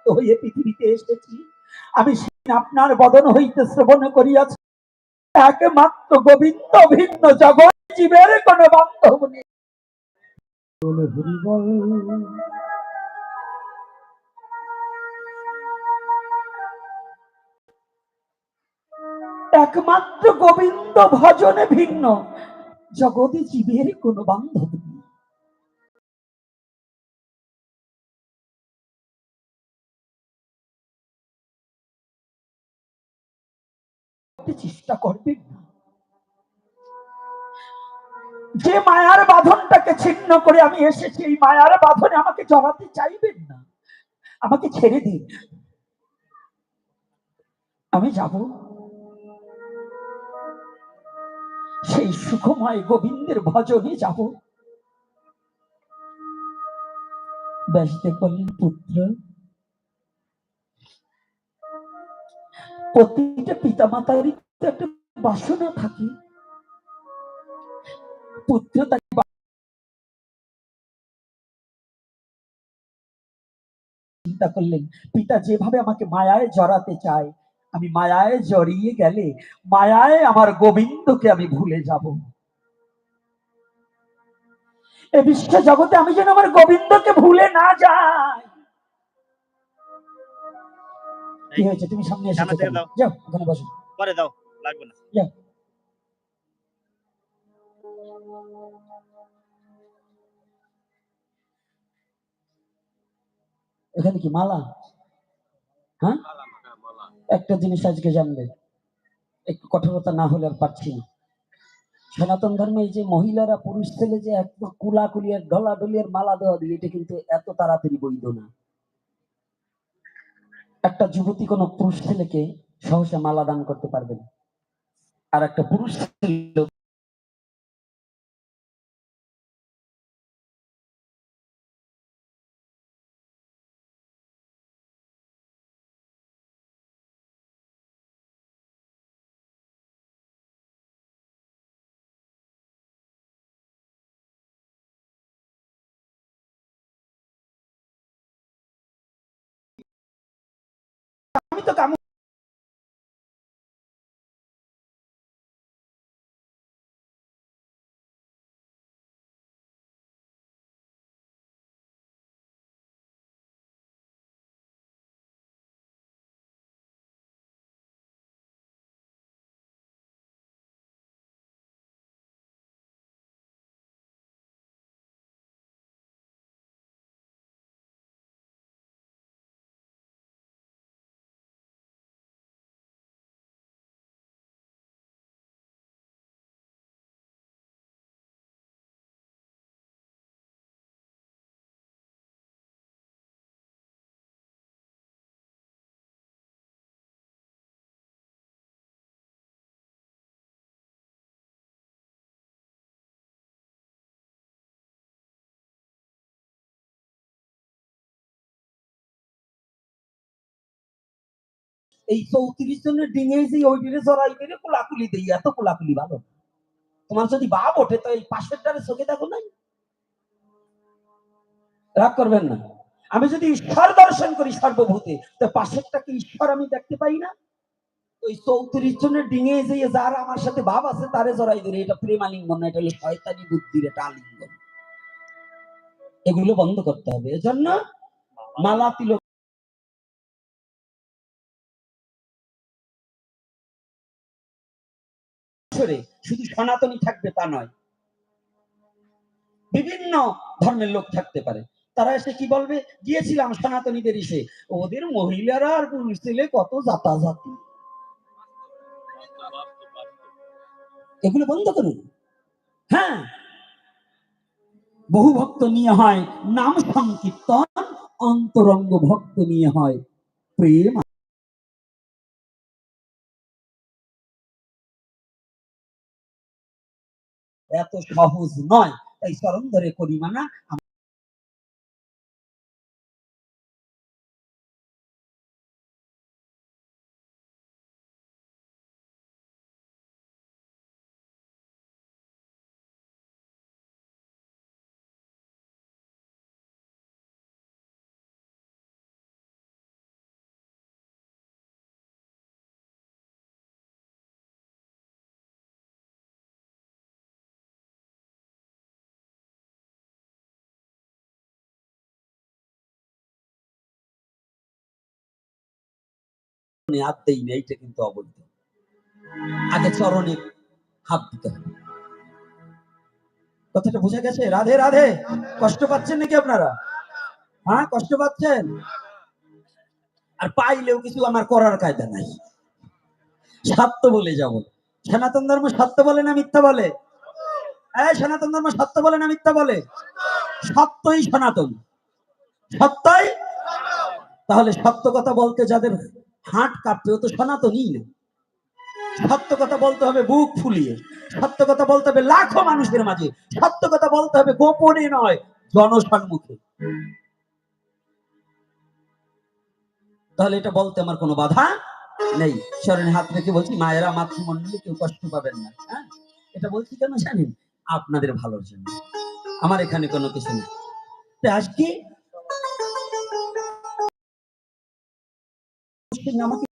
ভক্ত হয়ে পৃথিবীতে এসেছি। আমি আপনার বদন হইতে শ্রবণ করিয়াছি। একমাত্র গোবিন্দ ভিন্ন জগৎ জীবের কোন বান্ধব নেই। একমাত্র গোবিন্দ ভজনে ভিন্ন। জগতে জীবের কোন বান্ধব চেষ্টা করবেন না। যে মায়ার বাঁধনটাকে ছিন্ন করে আমি এসেছি, এই মায়ার বাঁধনে আমাকে জড়াতে চাইবেন না। আমাকে ছেড়ে দিন। আমি যাব। সেই সুখময় গোবিন্দের ভজনে যাব। ব্যাসদেব বললেন, পুত্র প্রতিটা পিতা মাতারই একটা বাসনা থাকে। পুত্র তাকে চিন্তা করলেন, পিতা, যেভাবে আমাকে মায়ায় জড়াতে চায়, আমি মায়ায় জড়িয়ে গেলে, মায়ায় আমার গোবিন্দকে আমি ভুলে যাব। এ বিশ্ব জগতে আমি যেন আমার গোবিন্দকে ভুলে না যাই। কি হয়েছে তুমি সামনে এসে দাও। যাও ওখানে বসো। পরে দাও লাগবে না। এখানে কি মালা? হ্যাঁ? একটা জিনিস আজকে জানবে। একটু কঠোরতা না হলে আর পারছি না। সনাতন ধর্মে যে মহিলারা পুরুষ ছেলে যে এক কুলাকুলি এক ঢলা ডলিয়ার মালা দেওয়া দিয়ে এটা কিন্তু এত তাড়াতাড়ি বৈধ না। একটা যুবতী কোনো পুরুষ ছেলেকে সহসা মালা দান করতে পারবে না। আর একটা পুরুষ ছেলে আমি তো কাম এই চৌত্রিশ জনের ডিঙে যে ওই ডিঙে জড়াই করে কোলাকুলি দেই, এত কোলাকুলি ভালো। তোমার যদি বাপ ওঠে, তো এই পাশের ডালে চোখে দেখো নাই? রাগ করবেন না। আমি যদি ঈশ্বর দর্শন করি সর্বভূতে, তো পাশেরটাকে ঈশ্বর আমি দেখতে পাই না? ওই চৌত্রিশ জনের ডিঙে যে যার আমার সাথে ভাব আছে, তারে জড়াই ধরে, এটা প্রেমালিঙ্গন না, এটা হলো শয়তানি বুদ্ধির এটা আলিঙ্গন। এগুলো বন্ধ করতে হবে। এজন্য মালা তিলক বছরে শুধু সনাতনী থাকবে তা নয়। বিভিন্ন ধর্মের লোক থাকতে পারে। তারা এসে কি বলবে? গিয়েছিলাম সনাতনীদের এসে। ওদের মহিলারা আর পুরুষ ছেলে কত জাতাজাতি। এগুলো বন্ধ করুন। হ্যাঁ। বহু ভক্ত নিয়ে হয়, নাম সংকীর্তন, অন্তরঙ্গ ভক্ত নিয়ে হয়, প্রেম এত সহজ নয়। তাই স্মরণ ধরে করি মানা হাত দেই না এইটা কিন্তু অবৈধ। আগে চরণে হাত দিতে হবে। কথাটা বোঝা গেছে? রাধে রাধে! কষ্ট পাচ্ছেন নাকি আপনারা? হ্যাঁ কষ্ট পাচ্ছেন? আর পাইলেও কিছু আমার করার কায়দা নাই। সত্য বলে যাব। সনাতন ধর্ম সত্য বলে না মিথ্যা বলে? এই সনাতন ধর্ম সত্য বলে না মিথ্যা বলে? সত্যই সনাতন। সত্যই? তাহলে সত্য কথা বলতে যাদের হাট কাঁপবে ও তো সনাতনই না। সত্য কথা বলতে হবে বুক ফুলিয়ে, সত্য কথা বলতে হবে লাখো মানুষের মাঝে, সত্য কথা বলতে হবে গোপনে নয়, জনসম্মুখে। তাহলে এটা বলতে আমার কোনো বাধা নেই। স্মরণে হাত রেখে বলছি, মায়েরা মাতৃমণ্ডলী কেউ কষ্ট পাবেন না হ্যাঁ? এটা বলছি কেন জানেন? আপনাদের ভালোর জন্য। আমার এখানে কোনো কিছু নেই। আজকে আমাকে